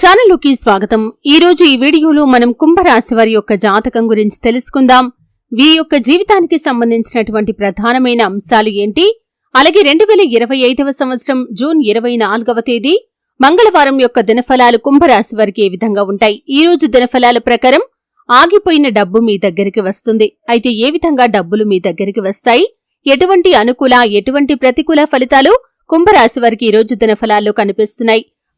ఛానల్లోకి స్వాగతం. ఈ రోజు ఈ వీడియోలో మనం కుంభరాశి వారి యొక్క జాతకం గురించి తెలుసుకుందాం. వీ యొక్క జీవితానికి సంబంధించినటువంటి ప్రధానమైన అంశాలు ఏంటి? అలాగే రెండు వేల ఇరవై ఐదవ సంవత్సరం జూన్ ఇరవై నాలుగవ తేదీ మంగళవారం యొక్క దినఫలాలు కుంభరాశి వారికి ఏ విధంగా ఉంటాయి? ఈ రోజు దినఫలాల ప్రకారం ఆగిపోయిన డబ్బు మీ దగ్గరికి వస్తుంది. అయితే ఏ విధంగా డబ్బులు మీ దగ్గరికి వస్తాయి? ఎటువంటి అనుకూల ఎటువంటి ప్రతికూల ఫలితాలు కుంభరాశి వారికి ఈ రోజు దినఫలాల్లో కనిపిస్తున్నాయి?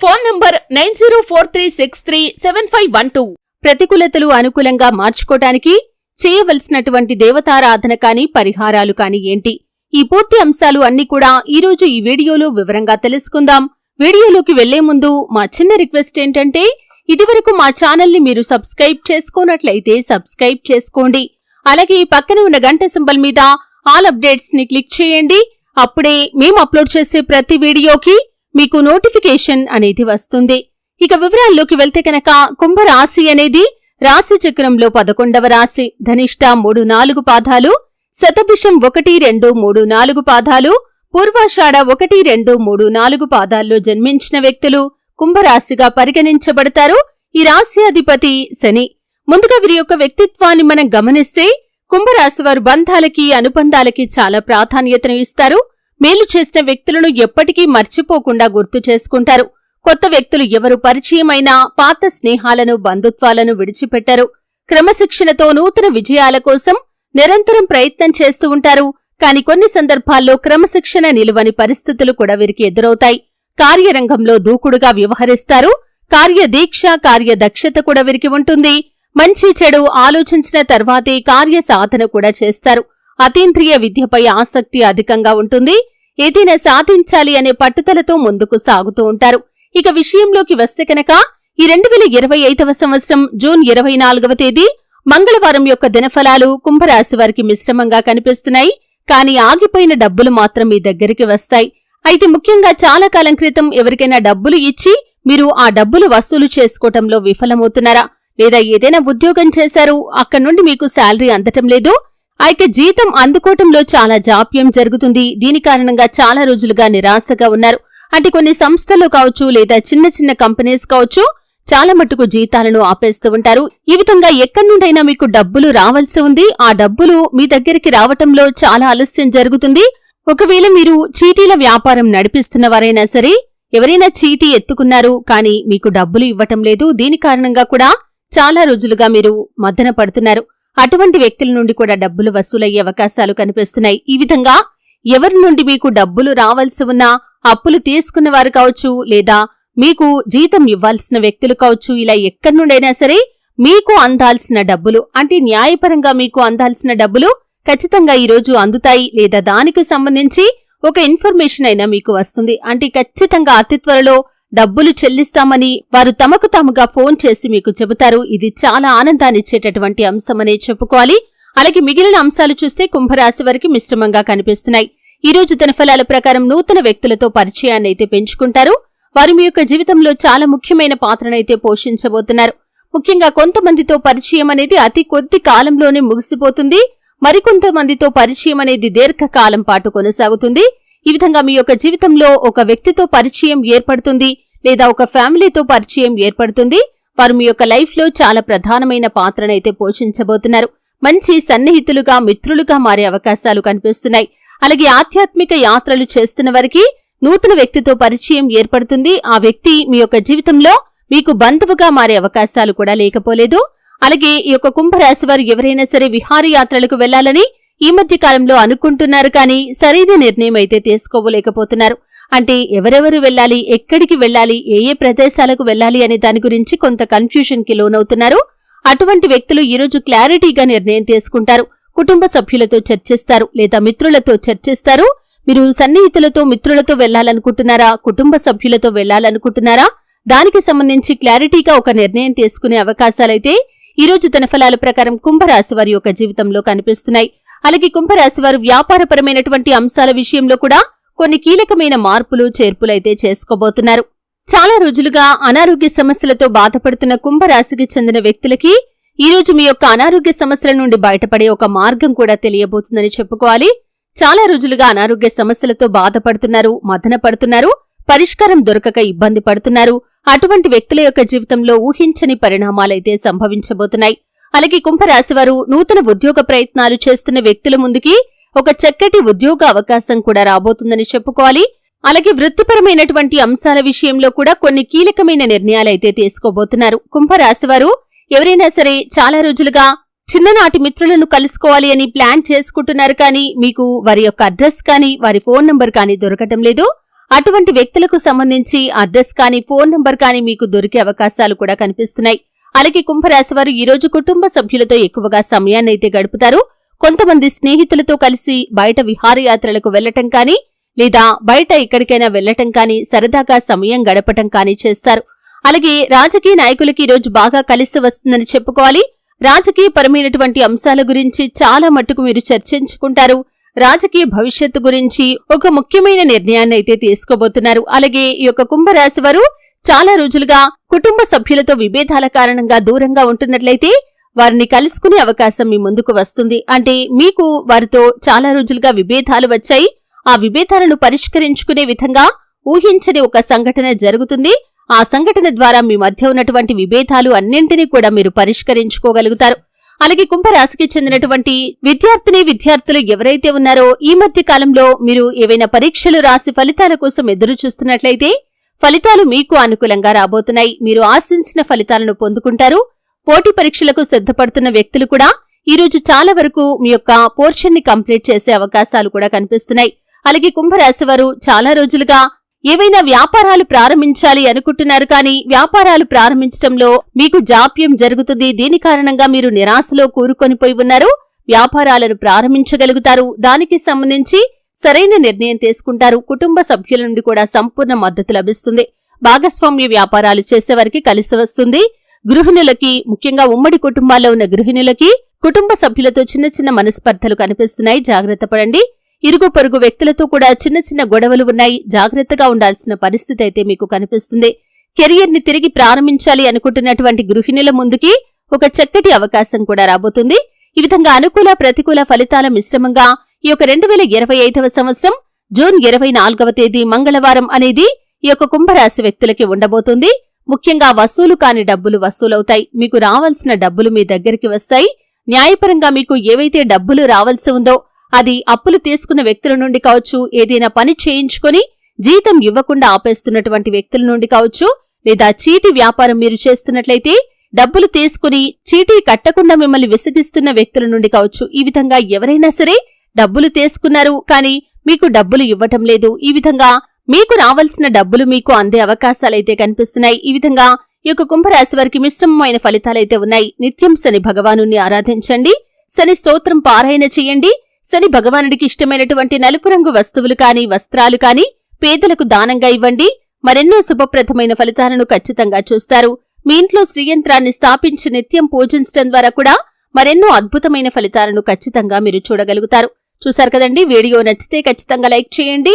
Phone number nine zero four three six three seven five one two. ప్రతికూలతలు అనుకూలంగా మార్చుకోటానికి చేయవలసినటువంటి దేవతారాధన కాని పరిహారాలు కాని ఏంటి? ఈ పూర్తి అంశాలు అన్ని కూడా ఈరోజు ఈ వీడియోలో వివరంగా తెలుసుకుందాం. వీడియోలోకి వెళ్ళే ముందు మా చిన్న రిక్వెస్ట్ ఏంటంటే ఇదివరకు మా ఛానల్ని మీరు సబ్స్క్రైబ్ చేసుకోనట్లయితే సబ్స్క్రైబ్ చేసుకోండి. అలాగే ఈ పక్కన ఉన్న గంట సింబల్ మీద ఆల్ అప్డేట్స్ని క్లిక్ చేయండి. అప్పుడే మేము అప్లోడ్ చేసే ప్రతి వీడియోకి మీకు నోటిఫికేషన్ అనేది వస్తుంది. ఇక వివరాల్లోకి వెళ్తే కనుక కుంభరాశి అనేది రాశి చక్రంలో పదకొండవ రాశి. ధనిష్ట మూడు నాలుగు పాదాలు శతభిషం ఒకటి రెండు మూడు నాలుగు పాదాలు పూర్వాషాఢ ఒకటి రెండు మూడు నాలుగు పాదాల్లో జన్మించిన వ్యక్తులు కుంభరాశిగా పరిగణించబడతారు. ఈ రాశి అధిపతి శని. ముందుగా వీరి యొక్క వ్యక్తిత్వాన్ని మనం గమనిస్తే కుంభరాశి వారు బంధాలకి అనుబంధాలకి చాలా ప్రాధాన్యతను ఇస్తారు. మేలు చేసిన వ్యక్తులను ఎప్పటికీ మర్చిపోకుండా గుర్తు చేసుకుంటారు. కొత్త వ్యక్తులు ఎవరు పరిచయమైనా పాత స్నేహాలను బంధుత్వాలను విడిచిపెట్టరు. క్రమశిక్షణతో నూతన విజయాల కోసం నిరంతరం ప్రయత్నం చేస్తూ ఉంటారు. కాని కొన్ని సందర్భాల్లో క్రమశిక్షణ నిలువని పరిస్థితులు కూడా వీరికి ఎదురవుతాయి. కార్యరంగంలో దూకుడుగా వ్యవహరిస్తారు. కార్యదీక్ష కార్యదక్షత కూడా వీరికి ఉంటుంది. మంచి చెడు ఆలోచించిన తర్వాతే కార్య సాధన కూడా చేస్తారు. అతీంద్రియ విద్యపై ఆసక్తి అధికంగా ఉంటుంది. ఏదైనా సాధించాలి అనే పట్టుదలతో ముందుకు సాగుతూ ఉంటారు. ఇక విషయంలోకి వస్తే కనుక ఈ రెండు వేల ఇరవై ఐదవ సంవత్సరం జూన్ ఇరవై నాలుగవ తేదీ మంగళవారం యొక్క దినఫలాలు కుంభరాశి వారికి మిశ్రమంగా కనిపిస్తున్నాయి. కానీ ఆగిపోయిన డబ్బులు మాత్రం మీ దగ్గరికి వస్తాయి. అయితే ముఖ్యంగా చాలా కాలం క్రితం ఎవరికైనా డబ్బులు ఇచ్చి మీరు ఆ డబ్బులు వసూలు చేసుకోవటంలో విఫలమవుతున్నారా? లేదా ఏదైనా ఉద్యోగం చేశారు అక్కడి నుండి మీకు శాలరీ అందటం లేదు? అయితే జీతం అందుకోవటంలో చాలా జాప్యం జరుగుతుంది. దీని కారణంగా చాలా రోజులుగా నిరాశగా ఉన్నారు. అంటే కొన్ని సంస్థలు కావచ్చు లేదా చిన్న చిన్న కంపెనీస్ కావచ్చు చాలా మట్టుకు జీతాలను ఆపేస్తూ ఉంటారు. ఈ విధంగా ఎక్కడి నుండైనా మీకు డబ్బులు రావాల్సి ఉంది. ఆ డబ్బులు మీ దగ్గరికి రావటంలో చాలా ఆలస్యం జరుగుతుంది. ఒకవేళ మీరు చీటీల వ్యాపారం నడిపిస్తున్న వారైనా సరే ఎవరైనా చీటీ ఎత్తుకున్నారు కానీ మీకు డబ్బులు ఇవ్వటం లేదు. దీని కారణంగా కూడా చాలా రోజులుగా మీరు మద్దన పడుతున్నారు. అటువంటి వ్యక్తుల నుండి కూడా డబ్బులు వసూలయ్యే అవకాశాలు కనిపిస్తున్నాయి. ఈ విధంగా ఎవరి నుండి మీకు డబ్బులు రావాల్సి ఉన్నా అప్పులు తీసుకున్న వారు కావచ్చు లేదా మీకు జీతం ఇవ్వాల్సిన వ్యక్తులు కావచ్చు ఇలా ఎక్కడి నుండైనా సరే మీకు అందాల్సిన డబ్బులు అంటే న్యాయపరంగా మీకు అందాల్సిన డబ్బులు ఖచ్చితంగా ఈరోజు అందుతాయి లేదా దానికి సంబంధించి ఒక ఇన్ఫర్మేషన్ అయినా మీకు వస్తుంది. అంటే ఖచ్చితంగా అతి త్వరలో డబ్బులు చెల్లిస్తామని వారు తమకు తాముగా ఫోన్ చేసి మీకు చెబుతారు. ఇది చాలా ఆనందాన్నిచ్చేటటువంటి అంశమనే చెప్పుకోవాలి. అలాగే మిగిలిన అంశాలు చూస్తే కుంభరాశి వారికి మిశ్రమంగా కనిపిస్తున్నాయి. ఈ రోజు తన ప్రకారం నూతన వ్యక్తులతో పరిచయాన్ని అయితే పెంచుకుంటారు. వారు మీ యొక్క జీవితంలో చాలా ముఖ్యమైన పాత్రనైతే పోషించబోతున్నారు. ముఖ్యంగా కొంతమందితో పరిచయం అనేది అతి కొద్ది కాలంలోనే ముగిసిపోతుంది. మరికొంతమందితో పరిచయం అనేది దీర్ఘకాలం పాటు కొనసాగుతుంది. ఈ విధంగా మీ యొక్క జీవితంలో ఒక వ్యక్తితో పరిచయం ఏర్పడుతుంది. లేదా ఒక ఫ్యామిలీతో పరిచయం ఏర్పడుతుంది. వారు మీ యొక్క లైఫ్లో చాలా ప్రధానమైన పాత్రనైతే పోషించబోతున్నారు. మంచి సన్నిహితులుగా మిత్రులుగా మారే అవకాశాలు కనిపిస్తున్నాయి. అలాగే ఆధ్యాత్మిక యాత్రలు చేస్తున్న వారికి నూతన వ్యక్తితో పరిచయం ఏర్పడుతుంది. ఆ వ్యక్తి మీ యొక్క జీవితంలో మీకు బంధువుగా మారే అవకాశాలు కూడా లేకపోలేదు. అలాగే ఈ యొక్క కుంభరాశి వారు ఎవరైనా సరే విహారయాత్రలకు వెళ్ళాలని ఈ మధ్య కాలంలో అనుకుంటున్నారు కానీ సరైన నిర్ణయం అయితే తీసుకోలేకపోతున్నారు. అంటే ఎవరెవరు వెళ్ళాలి ఎక్కడికి వెళ్ళాలి ఏ ఏ ప్రదేశాలకు వెళ్ళాలి అనే దాని గురించి కొంత కన్ఫ్యూషన్కి లోనవుతున్నారు. అటువంటి వ్యక్తులు ఈరోజు క్లారిటీగా నిర్ణయం తీసుకుంటారు. కుటుంబ సభ్యులతో చర్చిస్తారు లేదా మిత్రులతో చర్చిస్తారు. మీరు సన్నిహితులతో మిత్రులతో వెళ్ళాలనుకుంటున్నారా కుటుంబ సభ్యులతో వెళ్ళాలనుకుంటున్నారా దానికి సంబంధించి క్లారిటీగా ఒక నిర్ణయం తీసుకునే అవకాశాలైతే ఈ రోజు తన ఫలాల ప్రకారం కుంభరాశి వారి యొక్క జీవితంలో కనిపిస్తున్నాయి. అలాగే కుంభరాశి వారు వ్యాపారపరమైనటువంటి అంశాల విషయంలో కూడా కొన్ని కీలకమైన మార్పులు చేర్పులైతే చేసుకోబోతున్నారు. చాలా రోజులుగా అనారోగ్య సమస్యలతో బాధపడుతున్న కుంభరాశికి చెందిన వ్యక్తులకి ఈ రోజు మీ యొక్క అనారోగ్య సమస్యల నుండి బయటపడే ఒక మార్గం కూడా తెలియబోతుందని చెప్పుకోవాలి. చాలా రోజులుగా అనారోగ్య సమస్యలతో బాధపడుతున్నారు మదన పడుతున్నారు పరిష్కారం దొరకక ఇబ్బంది పడుతున్నారు. అటువంటి వ్యక్తుల యొక్క జీవితంలో ఊహించని పరిణామాలైతే సంభవించబోతున్నాయి. అలాగే కుంభరాశివారు నూతన ఉద్యోగ ప్రయత్నాలు చేస్తున్న వ్యక్తుల ముందుకి ఒక చక్కటి ఉద్యోగ అవకాశం కూడా రాబోతుందని చెప్పుకోవాలి. అలాగే వృత్తిపరమైనటువంటి అంశాల విషయంలో కూడా కొన్ని కీలకమైన నిర్ణయాలైతే తీసుకోబోతున్నారు. కుంభరాశివారు ఎవరైనా సరే చాలా రోజులుగా చిన్ననాటి మిత్రులను కలుసుకోవాలి అని ప్లాన్ చేసుకుంటున్నారు కానీ మీకు వారి యొక్క అడ్రస్ కానీ వారి ఫోన్ నంబర్ కానీ దొరకటం లేదు. అటువంటి వ్యక్తులకు సంబంధించి అడ్రస్ కానీ ఫోన్ నంబర్ కానీ మీకు దొరికే అవకాశాలు కూడా కనిపిస్తున్నాయి. అలాగే కుంభరాశి వారు ఈ రోజు కుటుంబ సభ్యులతో ఎక్కువగా సమయాన్ని అయితే గడుపుతారు. కొంతమంది స్నేహితులతో కలిసి బయట విహారయాత్రలకు వెళ్ళటం కానీ లేదా బయట ఎక్కడికైనా వెళ్ళటం కానీ సరదాగా సమయం గడపటం కానీ చేస్తారు. అలాగే రాజకీయ నాయకులకి ఈ రోజు బాగా కలిసి వస్తుందని చెప్పుకోవాలి. రాజకీయపరమైనటువంటి అంశాల గురించి చాలా మట్టుకు మీరు చర్చించుకుంటారు. రాజకీయ భవిష్యత్తు గురించి ఒక ముఖ్యమైన నిర్ణయాన్ని అయితే తీసుకోబోతున్నారు. అలాగే ఈ యొక్క కుంభరాశి వారు చాలా రోజులుగా కుటుంబ సభ్యులతో విభేదాల కారణంగా దూరంగా ఉంటున్నట్లయితే వారిని కలుసుకునే అవకాశం మీ ముందుకు వస్తుంది. అంటే మీకు వారితో చాలా రోజులుగా విభేదాలు వచ్చాయి. ఆ విభేదాలను పరిష్కరించుకునే విధంగా ఊహించని ఒక సంఘటన జరుగుతుంది. ఆ సంఘటన ద్వారా మీ మధ్య ఉన్నటువంటి విభేదాలు అన్నింటినీ కూడా మీరు పరిష్కరించుకోగలుగుతారు. అలాగే కుంభరాశికి చెందినటువంటి విద్యార్థిని విద్యార్థులు ఎవరైతే ఉన్నారో ఈ మధ్య కాలంలో మీరు ఏవైనా పరీక్షలు రాసి ఫలితాల కోసం ఎదురు చూస్తున్నట్లయితే ఫలితాలు మీకు అనుకూలంగా రాబోతున్నాయి. మీరు ఆశించిన ఫలితాలను పొందుకుంటారు. పోటీ పరీక్షలకు సిద్ధపడుతున్న వ్యక్తులు కూడా ఈ రోజు చాలా వరకు మీ యొక్క పోర్షన్ని కంప్లీట్ చేసే అవకాశాలు కూడా కనిపిస్తున్నాయి. అలాగే కుంభరాశి వారు చాలా రోజులుగా ఏవైనా వ్యాపారాలు ప్రారంభించాలి అనుకుంటున్నారు కానీ వ్యాపారాలు ప్రారంభించడంలో మీకు జాప్యం జరుగుతుంది. దీని కారణంగా మీరు నిరాశలో కూరుకొనిపోయి ఉన్నారు. వ్యాపారాలను ప్రారంభించగలుగుతారు. దానికి సంబంధించి సరైన నిర్ణయం తీసుకుంటారు. కుటుంబ సభ్యుల నుండి కూడా సంపూర్ణ మద్దతు లభిస్తుంది. భాగస్వామ్య వ్యాపారాలు చేసేవారికి కలిసి వస్తుంది. గృహిణులకి ముఖ్యంగా ఉమ్మడి కుటుంబాల్లో ఉన్న గృహిణులకి కుటుంబ సభ్యులతో చిన్న చిన్న మనస్పర్ధలు కనిపిస్తున్నాయి. జాగ్రత్త పడండి. ఇరుగు పొరుగు వ్యక్తులతో కూడా చిన్న చిన్న గొడవలు ఉన్నాయి. జాగ్రత్తగా ఉండాల్సిన పరిస్థితి అయితే మీకు కనిపిస్తుంది. కెరియర్ని తిరిగి ప్రారంభించాలి అనుకుంటున్నటువంటి గృహిణుల ముందుకి ఒక చక్కటి అవకాశం కూడా రాబోతుంది. ఈ విధంగా అనుకూల ప్రతికూల ఫలితాల మిశ్రమంగా ఈ యొక్క రెండు వేల ఇరవై ఐదవ సంవత్సరం జూన్ ఇరవై నాలుగవ తేదీ మంగళవారం అనేది ఈ యొక్క కుంభరాశి వ్యక్తులకి ఉండబోతుంది. ముఖ్యంగా వసూలు కాని డబ్బులు వసూలవుతాయి. మీకు రావాల్సిన డబ్బులు మీ దగ్గరికి వస్తాయి. న్యాయపరంగా మీకు ఏవైతే డబ్బులు రావాల్సి ఉందో అది అప్పులు తీసుకున్న వ్యక్తుల నుండి కావచ్చు ఏదైనా పని చేయించుకుని జీతం ఇవ్వకుండా ఆపేస్తున్నటువంటి వ్యక్తుల నుండి కావచ్చు లేదా చీటి వ్యాపారం మీరు చేస్తున్నట్లయితే డబ్బులు తీసుకుని చీటీ కట్టకుండా మిమ్మల్ని విసిగిస్తున్న వ్యక్తుల నుండి కావచ్చు. ఈ విధంగా ఎవరైనా సరే డబ్బులు తీసుకున్నారు కానీ మీకు డబ్బులు ఇవ్వటం లేదు. ఈ విధంగా మీకు రావాల్సిన డబ్బులు మీకు అందే అవకాశాలైతే కనిపిస్తున్నాయి. ఈ విధంగా ఈ యొక్క కుంభరాశి వారికి మిశ్రమమైన ఫలితాలైతే ఉన్నాయి. నిత్యం శని భగవాను ఆరాధించండి. శని స్తోత్రం పారాయణ చేయండి. శని భగవానుడికి ఇష్టమైనటువంటి నలుపు రంగు వస్తువులు కాని వస్త్రాలు కాని పేదలకు దానంగా ఇవ్వండి. మరెన్నో శుభప్రదమైన ఫలితాలను ఖచ్చితంగా చూస్తారు. మీ ఇంట్లో శ్రీయంత్రాన్ని స్థాపించి నిత్యం పూజించడం ద్వారా కూడా మరెన్నో అద్భుతమైన ఫలితాలను ఖచ్చితంగా మీరు చూడగలుగుతారు. చూశారు కదండి? వీడియో నచ్చితే ఖచ్చితంగా లైక్ చేయండి.